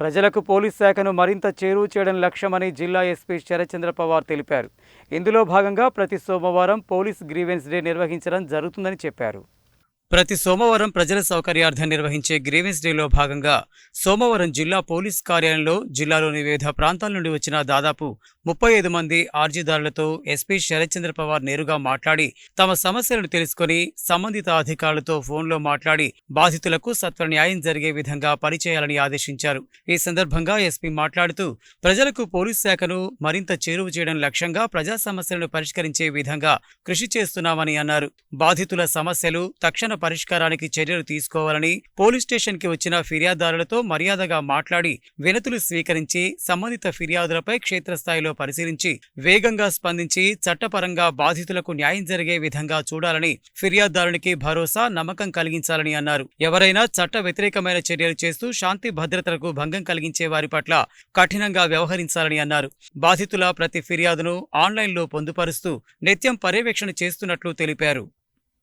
ప్రజలకు పోలీస్ శాఖను మరింత చేరువ చేయడం లక్ష్యమని జిల్లా ఎస్పీ శరచంద్ర పవార్ తెలిపారు. ఇందులో భాగంగా ప్రతి సోమవారం పోలీస్ గ్రీవెన్స్ డే నిర్వహించడం జరుగుతుందని చెప్పారు. ప్రతి సోమవారం ప్రజల సౌకర్యార్థం నిర్వహించే గ్రీవెన్స్ డేలో భాగంగా సోమవారం జిల్లా పోలీస్ కార్యాలయంలో జిల్లాలోని వివిధ ప్రాంతాల నుండి వచ్చిన దాదాపు ముప్పై ఐదు మంది ఆర్జీదారులతో ఎస్పీ శరత్చంద్ర పవార్ నేరుగా మాట్లాడి తమ సమస్యలను తెలుసుకొని సంబంధిత అధికారులతో ఫోన్లో మాట్లాడి బాధితులకు సత్వర న్యాయం జరిగే విధంగా పనిచేయాలని ఆదేశించారు. ఈ సందర్భంగా ఎస్పీ మాట్లాడుతూ ప్రజలకు పోలీస్ శాఖను మరింత చేరువ చేయడం లక్ష్యంగా ప్రజా సమస్యలను పరిష్కరించే విధంగా కృషి చేస్తున్నామని అన్నారు. బాధితుల సమస్యలు తక్షణ పరిష్కారానికి చర్యలు తీసుకోవాలని పోలీస్ స్టేషన్కి వచ్చిన ఫిర్యాదుదారులతో మర్యాదగా మాట్లాడి వినతులు స్వీకరించి సంబంధిత ఫిర్యాదులపై క్షేత్రస్థాయిలో పరిశీలించి వేగంగా స్పందించి చట్టపరంగా బాధితులకు న్యాయం జరిగే విధంగా చూడాలని ఫిర్యాదుదారునికి భరోసా నమ్మకం కలిగించాలని అన్నారు. ఎవరైనా చట్ట వ్యతిరేకమైన చర్యలు చేస్తూ శాంతి భద్రతలకు భంగం కలిగించే వారి పట్ల కఠినంగా వ్యవహరించాలని అన్నారు. బాధితుల ప్రతి ఫిర్యాదును ఆన్లైన్లో పొందుపరుస్తూ నిత్యం పర్యవేక్షణ చేస్తున్నట్లు తెలిపారు.